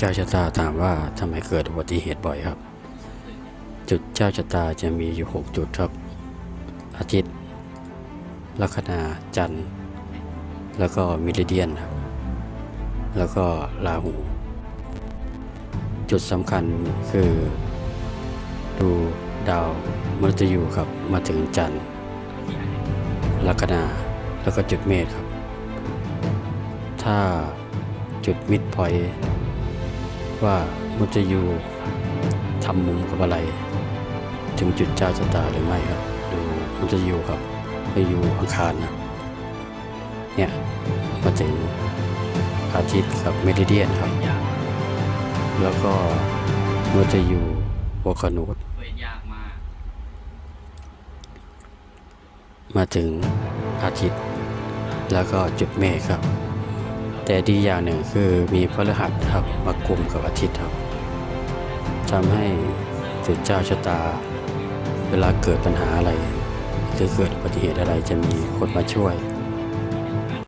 จ้าชะตาถามว่าทำไมเกิดอุบัติเหตุบ่อยครับ จุดเจ้าชะตาจะมีอยู่ 6 จุดครับ อาทิตย์ ลัคนาจันทร์ แล้วก็มิริเดียนครับ แล้วก็ราหู จุดสำคัญคือ ดูดาวมฤตยูครับมาถึงจันทร์ ลัคนาแล้วก็จุดเมษครับ ถ้าจุดมิดพอยต์ ว่ามุตยูทำมุมกับอะไร ถึงจุดเจ้าชะตาหรือไม่ครับ ดูมุตยูครับไปอยู่อังคารนะเนี่ยมาถึงอาทิตย์กับเมริเดียนครับ แล้วก็มุตยูโวคานูดเว้ยยากมากมาถึงอาทิตย์ แล้วก็จุดเมฆครับ แต่ดีอย่างหนึ่งคือมีพฤหัสครับมากลุ่มกับอาทิตย์ครับทำให้จุดเจ้าชะตา เวลาเกิดปัญหาอะไร หรือเกิดอุบัติเหตุอะไรจะมีคนมาช่วย